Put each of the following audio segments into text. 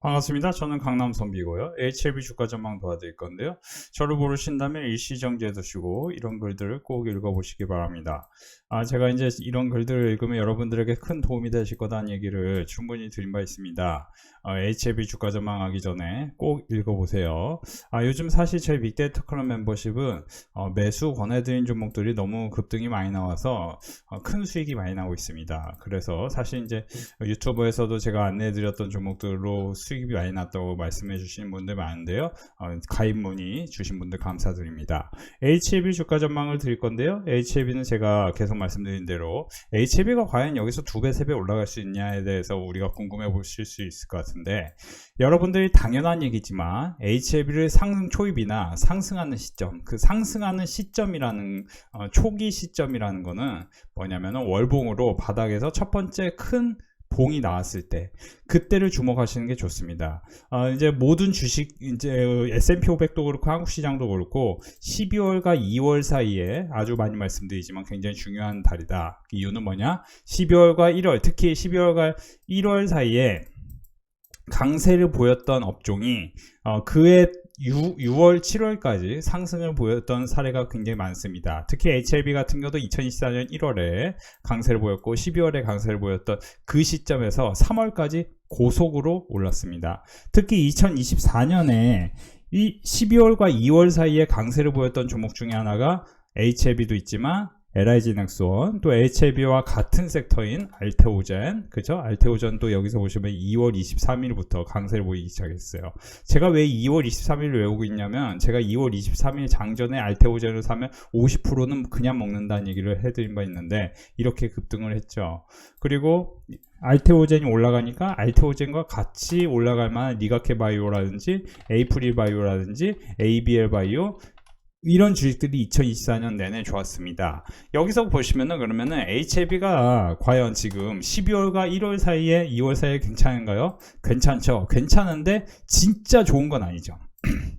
반갑습니다. 저는 강남 선비고요. HLB 주가 전망 도와드릴 건데요. 저를 모르신다면 일시정지해 두시고 이런 글들을 꼭 읽어보시기 바랍니다. 아, 제가 이제 이런 글들을 읽으면 여러분들에게 큰 도움이 되실 거다는 얘기를 충분히 드린 바 있습니다. 어, HLB 주가 전망하기 전에 꼭 읽어보세요. 아, 요즘 사실 제 빅데이터 클럽 멤버십은 어, 매수 권해드린 종목들이 너무 급등이 많이 나와서 어, 큰 수익이 많이 나고 있습니다. 그래서 사실 이제 유튜브에서도 제가 안내해드렸던 종목들로 수익이 많이 났다고 말씀해 주시는 분들 많은데요. 어, 가입 문의 주신 분들 감사드립니다. HLB 주가 전망을 드릴 건데요. HLB는 제가 계속 말씀드린 대로 HLB가 과연 여기서 두 배, 세 배 올라갈 수 있냐에 대해서 우리가 궁금해 보실 수 있을 것 같은데 여러분들이 당연한 얘기지만 HLB를 상승 초입이나 상승하는 시점, 그 상승하는 시점이라는 어, 초기 시점이라는 거는 뭐냐면은 월봉으로 바닥에서 첫 번째 큰 봉이 나왔을 때 그때를 주목하시는 게 좋습니다. 어, 이제 모든 주식 이제 S&P 500도 그렇고 한국 시장도 그렇고 12월과 2월 사이에 아주 많이 말씀드리지만 굉장히 중요한 달이다. 그 이유는 뭐냐? 12월과 1월 특히 12월과 1월 사이에 강세를 보였던 업종이 어, 그해 6, 월 7월까지 상승을 보였던 사례가 굉장히 많습니다. 특히 HLB 같은 경우도 2024년 1월에 강세를 보였고 12월에 강세를 보였던 그 시점에서 3월까지 고속으로 올랐습니다. 특히 2024년에 이 12월과 2월 사이에 강세를 보였던 종목 중에 하나가 HLB도 있지만 LIG 넥스원 또 HLB와 같은 섹터인 알테오젠 그죠? 알테오젠도 여기서 보시면 2월 23일부터 강세를 보이기 시작했어요. 제가 왜 2월 23일을 외우고 있냐면 제가 2월 23일 장전에 알테오젠을 사면 50%는 그냥 먹는다는 얘기를 해드린 바 있는데 이렇게 급등을 했죠. 그리고 알테오젠이 올라가니까 알테오젠과 같이 올라갈 만한 리가케 바이오라든지 에이프릴 바이오라든지 ABL 바이오 이런 주식들이 2024년 내내 좋았습니다. 여기서 보시면은 그러면은 HLB가 과연 지금 12월과 1월 사이에 2월 사이에 괜찮은가요? 괜찮죠. 괜찮은데 진짜 좋은 건 아니죠.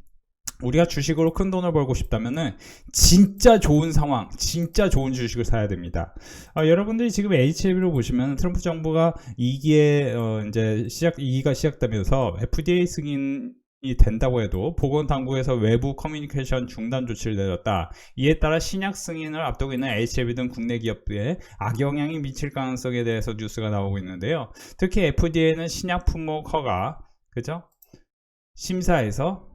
우리가 주식으로 큰 돈을 벌고 싶다면은 진짜 좋은 상황, 진짜 좋은 주식을 사야 됩니다. 아, 여러분들이 지금 HLB로 보시면 트럼프 정부가 2기에 어, 이제 시작 2기가 시작되면서 FDA 승인 이 된다고 해도 보건당국에서 외부 커뮤니케이션 중단 조치를 내렸다. 이에 따라 신약 승인을 앞두고 있는 HLB 등 국내 기업들에 악영향이 미칠 가능성에 대해서 뉴스가 나오고 있는데요. 특히 FDA는 신약 품목 허가, 그죠? 심사에서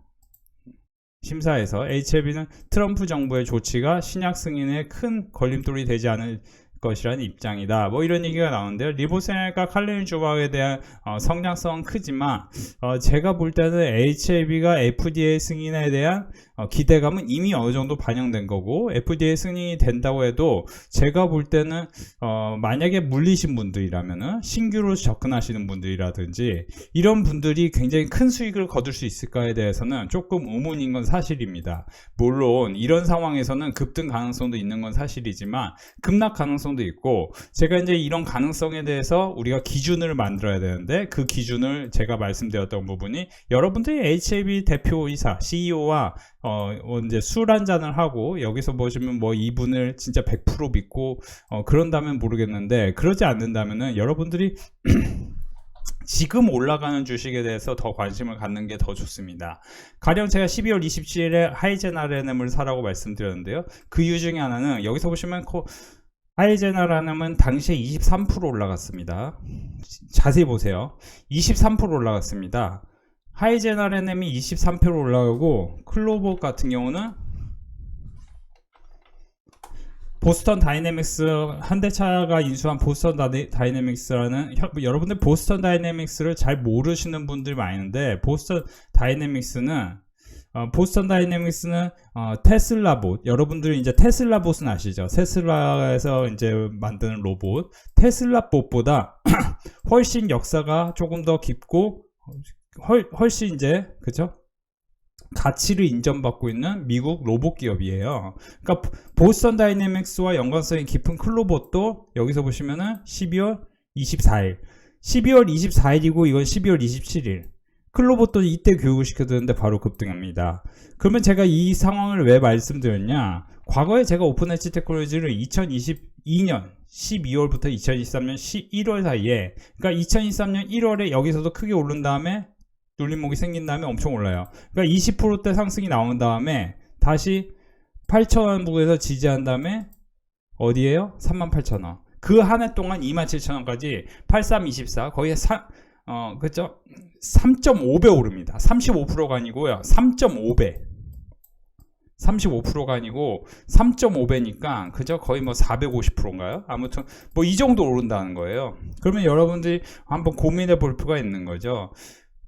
심사에서 HLB는 트럼프 정부의 조치가 신약 승인에 큰 걸림돌이 되지 않을 것이라는 입장이다. 뭐 이런 얘기가 나오는데요. 리보세널과 칼리인 주박에 대한 어, 성장성은 크지만 어, 제가 볼 때는 HLB가 FDA 승인에 대한 어, 기대감은 이미 어느 정도 반영된 거고 FDA 승인이 된다고 해도 제가 볼 때는 어, 만약에 물리신 분들이라면은 신규로 접근하시는 분들이라든지 이런 분들이 굉장히 큰 수익을 거둘 수 있을까에 대해서는 조금 의문인 건 사실입니다. 물론 이런 상황에서는 급등 가능성도 있는 건 사실이지만 급락 가능성 도 있고 제가 이제 이런 가능성에 대해서 우리가 기준을 만들어야 되는데 그 기준을 제가 말씀드렸던 부분이 여러분들이 HAB 대표이사 CEO와 어, 이제 술 한 잔을 하고 여기서 보시면 뭐 이분을 진짜 100% 믿고 어, 그런다면 모르겠는데 그러지 않는다면은 여러분들이 지금 올라가는 주식에 대해서 더 관심을 갖는 게 더 좋습니다. 가령 제가 12월 27일에 하이제나레넴을 사라고 말씀드렸는데요. 그 이유 중에 하나는 여기서 보시면 코, 하이제나라넴은 당시에 23% 올라갔습니다. 자세히 보세요. 23% 올라갔습니다. 하이제나레넴이 23% 올라가고 클로버 같은 경우는 보스턴 다이내믹스 현대차가 인수한 보스턴 다이- 다이내믹스라는 혀- 여러분들 보스턴 다이내믹스를 잘 모르시는 분들 많은데 보스턴 다이내믹스는 어, 보스턴 다이내믹스는 어, 테슬라 봇 여러분들 이제 테슬라 봇은 아시죠? 테슬라에서 이제 만드는 로봇 테슬라 봇보다 훨씬 역사가 조금 더 깊고 훨, 훨씬 이제 그죠? 가치를 인정받고 있는 미국 로봇 기업이에요. 그러니까 보스턴 다이내믹스와 연관성이 깊은 클로봇도 여기서 보시면은 12월 24일, 12월 24일이고 이건 12월 27일. 클로봇도 이때 교육을 시켜드는데 바로 급등합니다. 그러면 제가 이 상황을 왜 말씀드렸냐? 과거에 제가 오픈 엣지 테크놀로지를 2022년 12월부터 2023년 11월 사이에, 그러니까 2023년 1월에 여기서도 크게 오른 다음에 눌림목이 생긴 다음에 엄청 올라요. 그러니까 20%대 상승이 나온 다음에 다시 8,000원 부에서 지지한 다음에 어디에요? 38,000원. 그 한 해 동안 27,000원까지 8324 거의 사, 어, 그죠? 3.5배 오릅니다. 35%가 아니고요. 3.5배. 35%가 아니고 3.5배니까 그죠? 거의 뭐 450%인가요? 아무튼 뭐 이 정도 오른다는 거예요. 그러면 여러분들이 한번 고민해 볼 필요가 있는 거죠.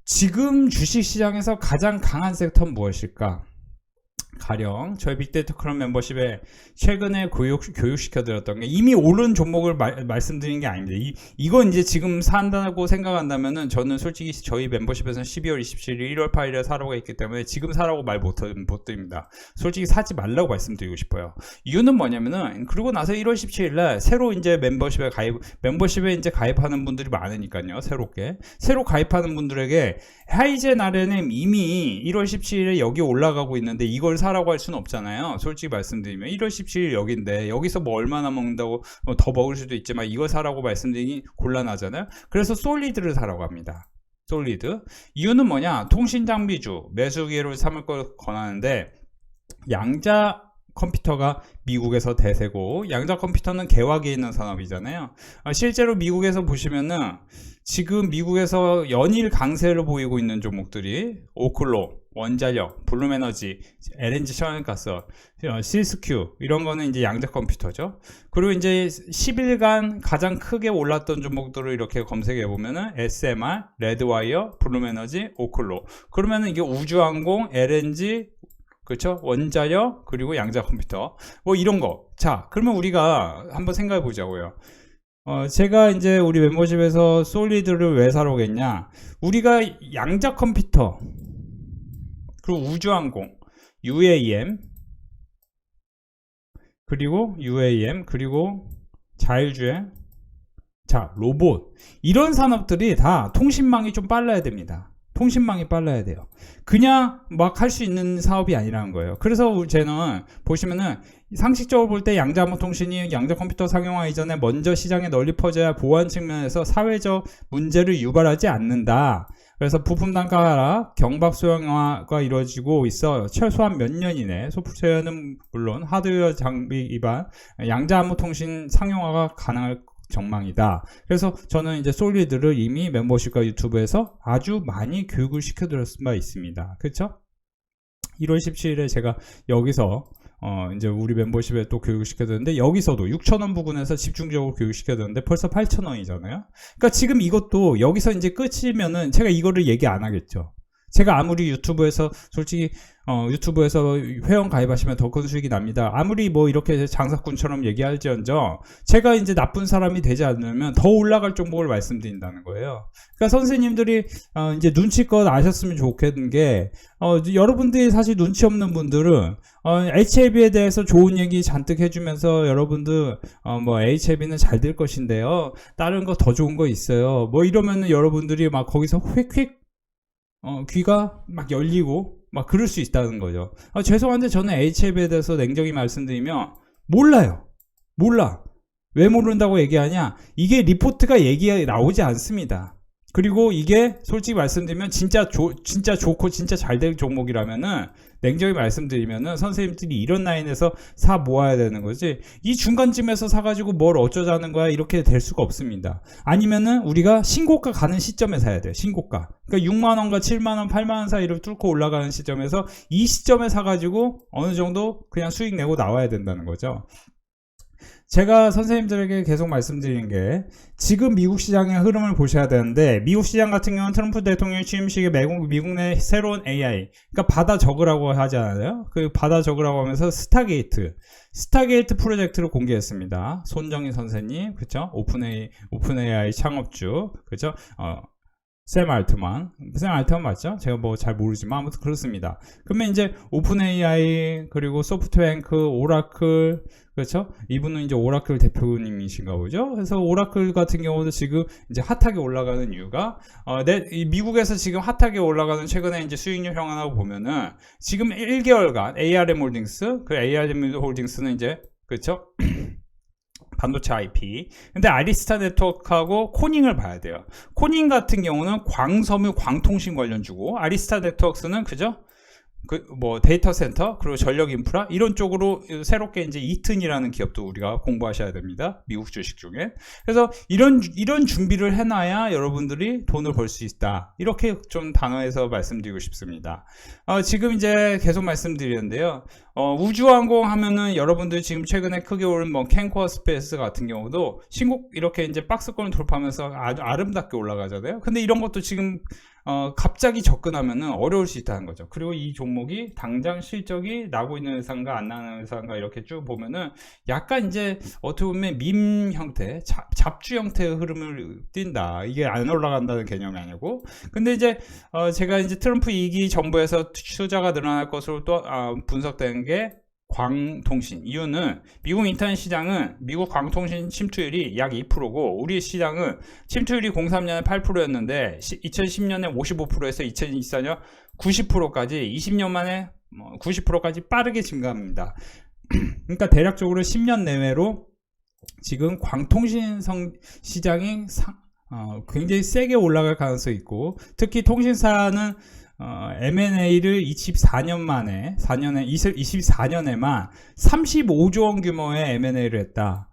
지금 주식 시장에서 가장 강한 섹터는 무엇일까? 가령 저희 빅데이터 클럽 멤버십에 최근에 교육, 교육시켜드렸던 게 이미 오른 종목을 말, 말씀드린 게 아닙니다. 이, 이건 이제 지금 산다고 생각한다면은 저는 솔직히 저희 멤버십에서는 12월 27일, 1월 8일에 사라고 했기 때문에 지금 사라고 말 못, 못 드립니다. 솔직히 사지 말라고 말씀드리고 싶어요. 이유는 뭐냐면은 그리고 나서 1월 17일에 새로 이제 멤버십에 가입, 멤버십에 이제 가입하는 분들이 많으니까요. 새롭게. 새로 가입하는 분들에게 하이젠 아래는 이미 1월 17일에 여기 올라가고 있는데 이걸 사 라고 할 수는 없잖아요. 솔직히 말씀드리면 1월 17일 여기인데 여기서 뭐 얼마나 먹는다고 뭐더 먹을 수도 있지만 이걸 사라고 말씀드리기 곤란하잖아요. 그래서 솔리드를 사라고 합니다. 솔리드. 이유는 뭐냐? 통신 장비주 매수기회로 삼을 걸 권하는데 양자 컴퓨터가 미국에서 대세고 양자 컴퓨터는 개화기에 있는 산업이잖아요. 아, 실제로 미국에서 보시면은 지금 미국에서 연일 강세를 보이고 있는 종목들이 오클로, 원자력, 블룸에너지, LNG 천연가스, 어, 시스큐 이런 거는 이제 양자 컴퓨터죠. 그리고 이제 10일간 가장 크게 올랐던 종목들을 이렇게 검색해 보면은 SMR, 레드와이어, 블룸에너지, 오클로. 그러면은 이게 우주항공, LNG, 그렇죠? 원자력 그리고 양자 컴퓨터 뭐 이런 거. 자, 그러면 우리가 한번 생각해 보자고요. 어, 제가 이제 우리 멤버십에서 솔리드를 왜 사러 오겠냐? 우리가 양자 컴퓨터 그리고 우주항공, UAM 그리고 UAM 그리고 자율주행 자 로봇 이런 산업들이 다 통신망이 좀 빨라야 됩니다. 통신망이 빨라야 돼요. 그냥 막 할 수 있는 사업이 아니라는 거예요. 그래서 저는 보시면은 상식적으로 볼 때 양자암호 통신이 양자 컴퓨터 상용화 이전에 먼저 시장에 널리 퍼져야 보안 측면에서 사회적 문제를 유발하지 않는다. 그래서 부품 단가 하락, 경박 소형화가 이루어지고 있어 최소한 몇 년 이내 소프트웨어는 물론 하드웨어 장비 기반 양자 암호 통신 상용화가 가능할 전망이다. 그래서 저는 이제 솔리드를 이미 멤버십과 유튜브에서 아주 많이 교육을 시켜드렸을 바 있습니다. 그렇죠? 1월 17일에 제가 여기서 어 이제 우리 멤버십에 또 교육을 시켜드렸는데 여기서도 6,000원 부근에서 집중적으로 교육을 시켜드렸는데 벌써 8,000원이잖아요. 그러니까 지금 이것도 여기서 이제 끝이면은 제가 이거를 얘기 안 하겠죠. 제가 아무리 유튜브에서 솔직히 어, 유튜브에서 회원 가입하시면 더 큰 수익이 납니다. 아무리 뭐 이렇게 장사꾼처럼 얘기할지언정 제가 이제 나쁜 사람이 되지 않으면 더 올라갈 종목을 말씀드린다는 거예요. 그러니까 선생님들이 어, 이제 눈치껏 아셨으면 좋겠는 게 어, 여러분들이 사실 눈치 없는 분들은 어, HAB에 대해서 좋은 얘기 잔뜩 해주면서 여러분들 어, 뭐 HAB는 잘 될 것인데요. 다른 거 더 좋은 거 있어요. 뭐 이러면은 여러분들이 막 거기서 휙휙 어, 귀가 막 열리고 막 그럴 수 있다는 거죠. 아, 죄송한데 저는 HF에 대해서 냉정히 말씀드리면 몰라요. 몰라. 왜 모른다고 얘기하냐? 이게 리포트가 얘기 나오지 않습니다. 그리고 이게 솔직히 말씀드리면 진짜 조, 진짜 좋고 진짜 잘 될 종목이라면은 냉정히 말씀드리면은 선생님들이 이런 라인에서 사 모아야 되는 거지. 이 중간쯤에서 사가지고 뭘 어쩌자는 거야 이렇게 될 수가 없습니다. 아니면은 우리가 신고가 가는 시점에 사야 돼요 신고가. 그러니까 6만원과 7만원 8만원 사이를 뚫고 올라가는 시점에서 이 시점에 사가지고 어느 정도 그냥 수익 내고 나와야 된다는 거죠 제가 선생님들에게 계속 말씀드리는 게 지금 미국 시장의 흐름을 보셔야 되는데 미국 시장 같은 경우는 트럼프 대통령 취임식에 미국, 미국 내 새로운 AI 그러니까 받아 적으라고 하잖아요? 그 받아 적으라고 하면서 스타게이트 스타게이트 프로젝트를 공개했습니다. 손정희 선생님 그쵸? 오픈 AI 오픈 AI 창업주 그쵸? 어, 샘 알트만 샘 알트만 맞죠? 제가 뭐 잘 모르지만 아무튼 그렇습니다 그러면 이제 오픈 AI 그리고 소프트뱅크 오라클 그렇죠? 이분은 이제 오라클 대표님이신가 보죠. 그래서 오라클 같은 경우도 지금 이제 핫하게 올라가는 이유가 어, 내, 이 미국에서 지금 핫하게 올라가는 최근에 이제 수익률 형안하고 보면은 지금 1개월간 ARM 홀딩스 그 ARM 홀딩스는 이제 그렇죠? 반도체 IP. 근데 아리스타 네트워크하고 코닝을 봐야 돼요. 코닝 같은 경우는 광섬유 광통신 관련주고 아리스타 네트워크는 그죠? 그 뭐 데이터 센터 그리고 전력 인프라 이런 쪽으로 새롭게 이제 이튼이라는 기업도 우리가 공부하셔야 됩니다. 미국 주식 중에. 그래서 이런 이런 준비를 해놔야 여러분들이 돈을 벌 수 있다. 이렇게 좀 단어에서 말씀드리고 싶습니다. 어, 지금 이제 계속 말씀드리는데요. 어, 우주항공 하면은 여러분들 지금 최근에 크게 오른 뭐 캔코어 스페이스 같은 경우도 신곡 이렇게 이제 박스권을 돌파하면서 아주 아름답게 올라가잖아요. 근데 이런 것도 지금 어, 갑자기 접근하면은 어려울 수 있다는 거죠. 그리고 이 종목이 당장 실적이 나고 있는 회사인가 안 나는 회사인가 이렇게 쭉 보면은 약간 이제 어떻게 보면 밈 형태, 잡, 잡주 형태의 흐름을 띈다. 이게 안 올라간다는 개념이 아니고. 근데 이제 어, 제가 이제 트럼프 2기 정부에서 투자가 늘어날 것으로 또 아, 분석된 게 광통신 이유는 미국 인터넷 시장은 미국 광통신 침투율이 약 2%고 우리 시장은 침투율이 03년에 8%였는데 2010년에 55%에서 2024년 90%까지 20년 만에 90%까지 빠르게 증가합니다. 그러니까 대략적으로 10년 내외로 지금 광통신 성 시장이 상, 어, 굉장히 세게 올라갈 가능성이 있고 특히 통신사는 어, M&A를 24년 만에 4년에 24년에만 35조 원 규모의 M&A를 했다.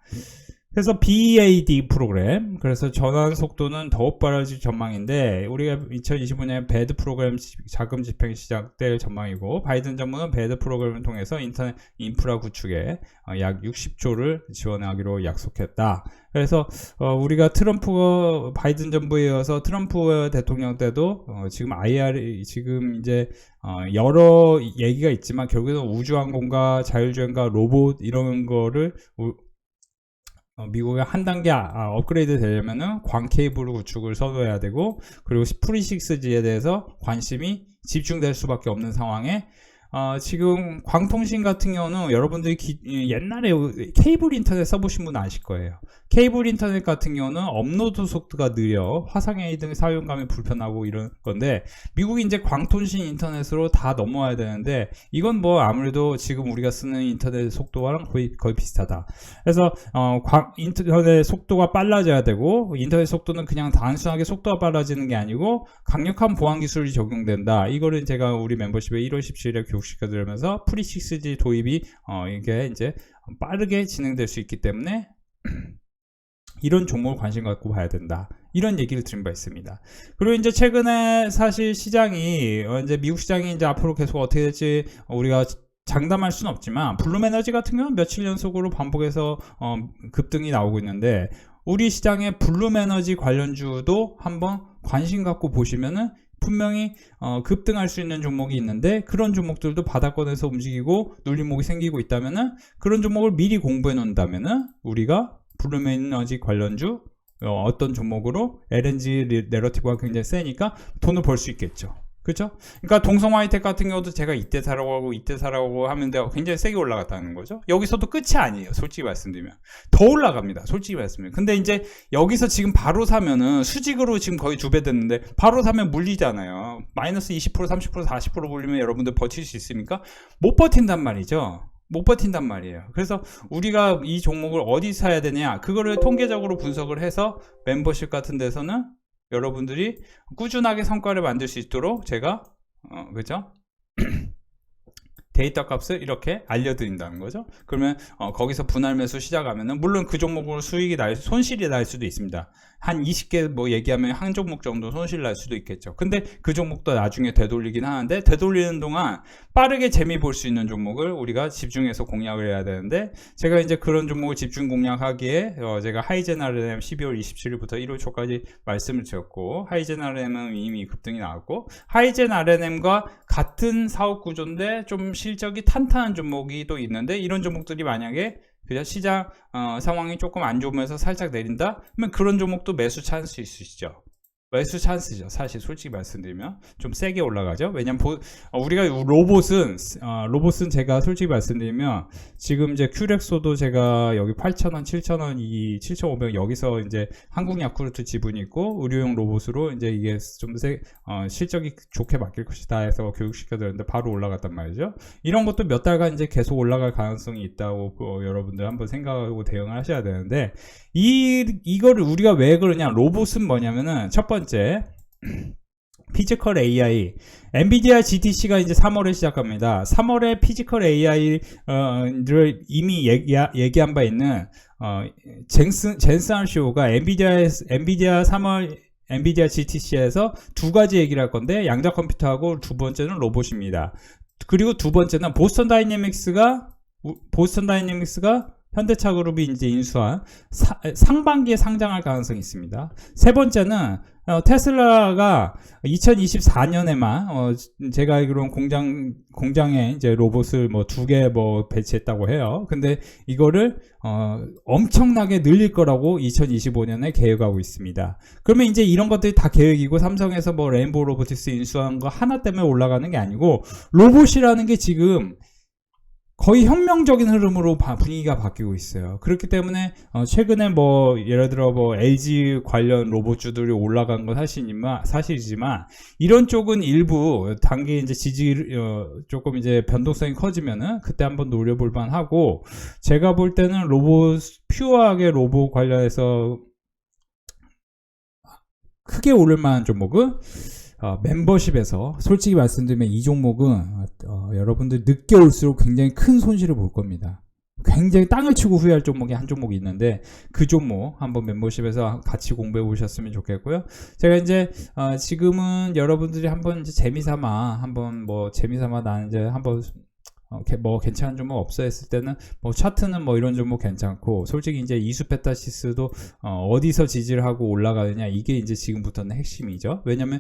그래서 BAD 프로그램, 그래서 전환 속도는 더욱 빨라질 전망인데 우리가 2025년 배드 프로그램 자금 집행 시작될 전망이고 바이든 정부는 배드 프로그램을 통해서 인터넷 인프라 구축에 어, 약 60조를 지원하기로 약속했다. 그래서 어, 우리가 트럼프 바이든 정부에 이어서 트럼프 대통령 때도 어, 지금 IR 지금 이제 어, 여러 얘기가 있지만 결국에는 우주항공과 자율주행과 로봇 이런 거를 우, 어, 미국에 한 단계 아, 업그레이드 되려면은 광 케이블 구축을 선호해야 되고 그리고 프리6G에 대해서 관심이 집중될 수밖에 없는 상황에 어, 지금 광통신 같은 경우는 여러분들이 기, 옛날에 케이블 인터넷 써보신 분 아실 거예요. 케이블 인터넷 같은 경우는 업로드 속도가 느려 화상 A 등 사용감이 불편하고 이런 건데 미국이 이제 광통신 인터넷으로 다 넘어와야 되는데 이건 뭐 아무래도 지금 우리가 쓰는 인터넷 속도와는 거의 거의 비슷하다. 그래서 어, 광, 인터넷 속도가 빨라져야 되고 인터넷 속도는 그냥 단순하게 속도가 빨라지는 게 아니고 강력한 보안 기술이 적용된다. 이거를 제가 우리 멤버십에 1월 17일에 교 육시켜드리면서 프리6G 도입이 어, 이게 이제 빠르게 진행될 수 있기 때문에 이런 종목을 관심 갖고 봐야 된다. 이런 얘기를 드린 바 있습니다. 그리고 이제 최근에 사실 시장이 어, 이제 미국 시장이 이제 앞으로 계속 어떻게 될지 우리가 장담할 수는 없지만 블룸에너지 같은 경우는 며칠 연속으로 반복해서 어, 급등이 나오고 있는데 우리 시장의 블룸에너지 관련주도 한번 관심 갖고 보시면은 분명히 어, 급등할 수 있는 종목이 있는데 그런 종목들도 바닥권에서 움직이고 눌림목이 생기고 있다면은 그런 종목을 미리 공부해 놓는다면은 우리가 블룸에너지 관련주 어, 어떤 종목으로 LNG 내러티브가 굉장히 세니까 돈을 벌 수 있겠죠. 그죠? 그러니까 동성 화이텍 같은 경우도 제가 이때 사라고 하고 이때 사라고 내가 굉장히 세게 올라갔다는 거죠. 여기서도 끝이 아니에요. 솔직히 말씀드리면 더 올라갑니다. 솔직히 말씀드리면. 근데 이제 여기서 지금 바로 사면은 수직으로 지금 거의 두 배 됐는데 바로 사면 물리잖아요. 마이너스 20% 30% 40% 물리면 여러분들 버틸 수 있습니까? 못 버틴단 말이죠. 못 버틴단 말이에요. 그래서 우리가 이 종목을 어디 사야 되냐, 그거를 통계적으로 분석을 해서 멤버십 같은 데서는 여러분들이 꾸준하게 성과를 만들 수 있도록 제가, 어, 그죠? 데이터 값을 이렇게 알려드린다는 거죠. 그러면 어, 거기서 분할 매수 시작하면은 물론 그 종목으로 수익이 날 손실이 날 수도 있습니다. 한 20개 뭐 얘기하면 한 종목 정도 손실 날 수도 있겠죠. 근데 그 종목도 나중에 되돌리긴 하는데 되돌리는 동안 빠르게 재미 볼 수 있는 종목을 우리가 집중해서 공략을 해야 되는데 제가 이제 그런 종목을 집중 공략하기에 어, 제가 하이젠 RNM 12월 27일부터 1월 초까지 말씀을 드렸고 하이젠 RNM은 이미 급등이 나왔고 하이젠 RNM과 같은 사업 구조인데 좀 실적이 탄탄한 종목이 또 있는데 이런 종목들이 만약에 그죠? 시장 어, 상황이 조금 안 좋으면서 살짝 내린다? 그러면 그런 종목도 매수 찬스 있으시죠. 매수 찬스죠. 사실 솔직히 말씀드리면 좀 세게 올라가죠. 왜냐면 보- 어, 우리가 로봇은 어, 로봇은 제가 솔직히 말씀드리면 지금 이제 큐렉소도 제가 여기 8,000원, 7,000원, 이 7,500 여기서 이제 한국 야쿠르트 지분이 있고 의료용 로봇으로 이제 이게 좀 세, 어, 실적이 좋게 바뀔 것이다 해서 교육시켜드렸는데 바로 올라갔단 말이죠. 이런 것도 몇 달간 이제 계속 올라갈 가능성이 있다고 어, 여러분들 한번 생각하고 대응을 하셔야 되는데 이 이거를 우리가 왜 그러냐 로봇은 뭐냐면은 첫 번째 피지컬 AI 엔비디아 GTC가 이제 3월에 시작합니다. 3월에 피지컬 AI를 이미 얘기, 얘기한 바 있는 어, 젠스 젠스 쇼가 엔비디아 엔비디아 3월 엔비디아 GTC에서 두 가지 얘기를 할 건데 양자 컴퓨터하고 두 번째는 로봇입니다. 그리고 두 번째는 보스턴 다이내믹스가 우- 보스턴 다이내믹스가 현대차 그룹이 이제 인수한 사- 상반기에 상장할 가능성이 있습니다. 세 번째는 어, 테슬라가 2024년에만 어, 제가 알기로는 공장 공장에 이제 로봇을 뭐 두 개 뭐 배치했다고 해요. 근데 이거를 어, 엄청나게 늘릴 거라고 2025년에 계획하고 있습니다. 그러면 이제 이런 것들이 다 계획이고 삼성에서 뭐 레인보우 로보틱스 인수한 거 하나 때문에 올라가는 게 아니고 로봇이라는 게 지금 거의 혁명적인 흐름으로 바- 분위기가 바뀌고 있어요. 그렇기 때문에 어, 최근에 뭐 예를 들어 뭐 LG 관련 로봇주들이 올라간 건 사실이지만 사실이지만 이런 쪽은 일부 단기 이제 지지 어, 조금 이제 변동성이 커지면은 그때 한번 노려볼 만하고 제가 볼 때는 로봇 퓨어하게 로봇 관련해서 크게 오를 만한 종목은 어, 멤버십에서 솔직히 말씀드리면 이 종목은 어, 여러분들 늦게 올수록 굉장히 큰 손실을 볼 겁니다. 굉장히 땅을 치고 후회할 종목이 한 종목이 있는데 그 종목 한번 멤버십에서 같이 공부해 보셨으면 좋겠고요. 제가 이제 어, 지금은 여러분들이 한번 재미삼아 한번 뭐 재미삼아 나는 이제 한번 어, 게- 뭐 괜찮은 종목 없어 했을 때는 뭐 차트는 뭐 이런 종목 괜찮고 솔직히 이제 이수페타시스도 어, 디서 지지를 하고 올라가느냐 이게 이제 지금부터는 핵심이죠. 왜냐면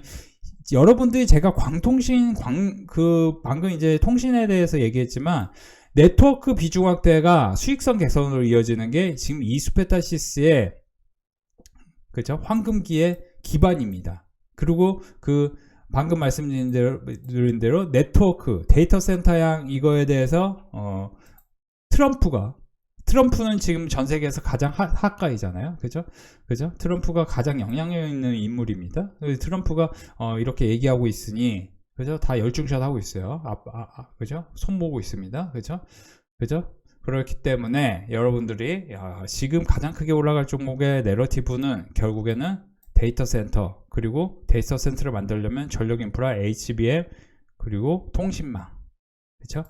여러분들이 제가 광통신 광 그 방금 이제 통신에 대해서 얘기했지만 네트워크 비중 확대가 수익성 개선으로 이어지는 게 지금 이수페타시스의 그죠 황금기의 기반입니다. 그리고 그 방금 말씀드린 대로, 대로 네트워크 데이터 센터양 이거에 대해서 어 트럼프가 트럼프는 지금 전 세계에서 가장 하, 하가이잖아요. 그죠? 그죠? 트럼프가 가장 영향력 있는 인물입니다. 트럼프가 어, 이렇게 얘기하고 있으니 그죠? 다 열중샷 하고 있어요. 아, 아, 아, 그죠? 손 모고 있습니다. 그죠? 그죠? 그렇기 때문에 여러분들이 야, 지금 가장 크게 올라갈 종목의 내러티브는 결국에는 데이터 센터 그리고 데이터 센터를 만들려면 전력 인프라 HBM 그리고 통신망 그렇죠?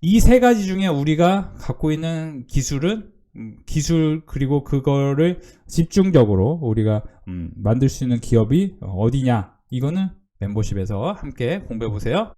이 세 가지 중에 우리가 갖고 있는 기술은 음, 기술 그리고 그거를 집중적으로 우리가 음, 만들 수 있는 기업이 어디냐 이거는 멤버십에서 함께 공부해 보세요.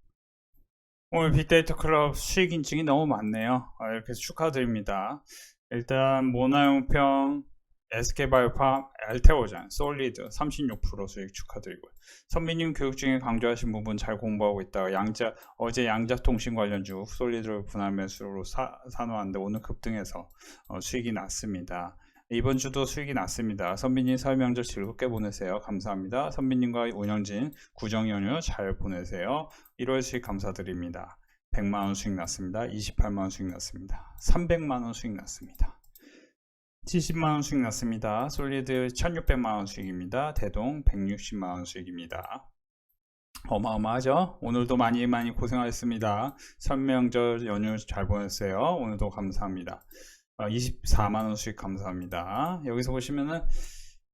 오늘 빅데이터 클럽 수익 인증이 너무 많네요. 아, 이렇게 축하드립니다. 일단 모나용평, SK바이오팜, 알테오잔, 솔리드 36% 수익 축하드리고요. 선배님 교육 중에 강조하신 부분 잘 공부하고 있다가 양자 어제 양자통신 관련주 솔리드를 분할 매수로 사, 사놓았는데 오늘 급등해서 어, 수익이 났습니다. 이번 주도 수익이 났습니다. 선배님 설 명절 즐겁게 보내세요. 감사합니다. 선배님과 운영진 구정 연휴 잘 보내세요. 1월 수익 감사드립니다. 100만 원 수익 났습니다. 28만 원 수익 났습니다. 300만 원 수익 났습니다. 70만원 수익 났습니다. 솔리드 1600만원 수익입니다. 대동 160만원 수익입니다. 어마어마하죠? 오늘도 많이 많이 고생하셨습니다. 설명절 연휴 잘 보냈어요. 오늘도 감사합니다. 24만원 수익 감사합니다. 여기서 보시면은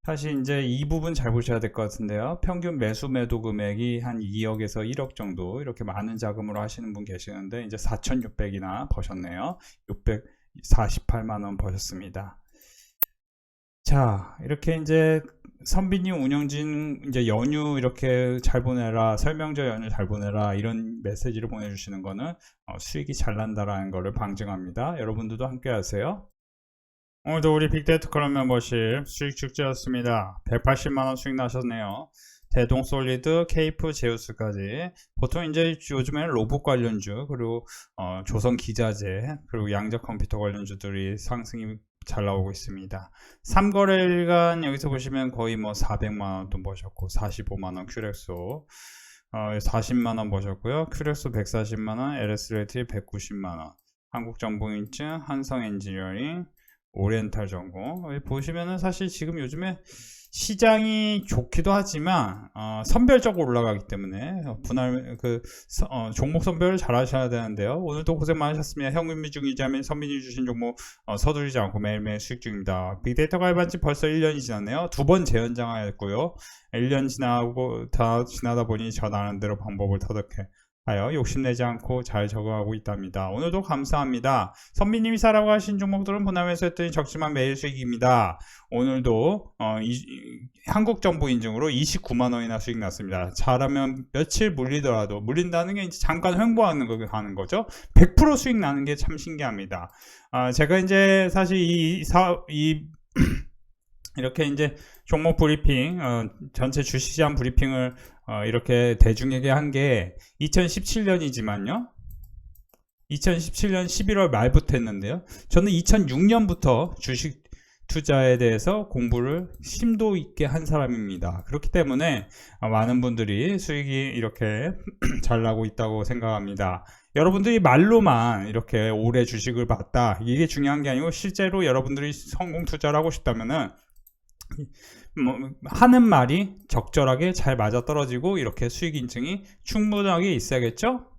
사실 이제 이 부분 잘 보셔야 될 것 같은데요. 평균 매수 매도 금액이 한 2억에서 1억 정도 이렇게 많은 자금으로 하시는 분 계시는데 이제 4,600이나 버셨네요. 648만 원 버셨습니다. 자, 이렇게 이제 선비님 운영진 이제 연휴 이렇게 잘 보내라 설명절 연휴 잘 보내라 이런 메시지를 보내주시는 거는 어, 수익이 잘 난다라는 것을 방증합니다. 여러분들도 함께 하세요. 오늘도 우리 빅데이터 클럽 멤버십 수익 축제였습니다. 180만원 수익 나셨네요. 대동 솔리드, 케이프, 제우스까지. 보통 이제 요즘에는 로봇 관련주, 그리고 어, 조선 기자재, 그리고 양자 컴퓨터 관련주들이 상승이 잘 나오고 있습니다. 3거래일간 여기서 보시면 거의 뭐 400만원 돈 버셨고 45만원 큐렉소 어, 40만원 버셨고요. 큐렉소 140만원, LS레이트 190만원, 한국정보인증, 한성엔지니어링, 오리엔탈 전공 여기 보시면은 사실 지금 요즘에 시장이 좋기도 하지만 어, 선별적으로 올라가기 때문에 어, 분할 그 서- 어, 종목 선별을 잘 하셔야 되는데요. 오늘도 고생 많으셨습니다. 현금 미중이자 및 선민이 주신 종목 어, 서두르지 않고 매일매일 수익 중입니다. 빅데이터 가입한 지 벌써 1년이 지났네요. 두 번 재연장하였고요. 1년 지나고 다 지나다 보니 저 나름대로 방법을 터득해 하여 욕심내지 않고 잘 적응하고 있답니다. 오늘도 감사합니다. 선비님이 사라고 하신 종목들은 분할매수 했더니 적지만 매일 수익입니다. 오늘도 어, 이- 이- 한국정보 인증으로 29만 원이나 수익 났습니다. 잘하면 며칠 물리더라도 물린다는 게 이제 잠깐 횡보하는 거 하는 거죠. 100% 수익 나는 게 참 신기합니다. 아, 제가 이제 사실 이, 사, 이 이렇게 이제 종목 브리핑, 어, 전체 주식시장 브리핑을 어, 이렇게 대중에게 한 게 2017년이지만요. 2017년 11월 말부터 했는데요. 저는 2006년부터 주식 투자에 대해서 공부를 심도 있게 한 사람입니다. 그렇기 때문에 어, 많은 분들이 수익이 이렇게 잘 나고 있다고 생각합니다. 여러분들이 말로만 이렇게 오래 주식을 봤다. 이게 중요한 게 아니고 실제로 여러분들이 성공 투자를 하고 싶다면은 뭐, 하는 말이 적절하게 잘 맞아 떨어지고 이렇게 수익 인증이 충분하게 있어야겠죠?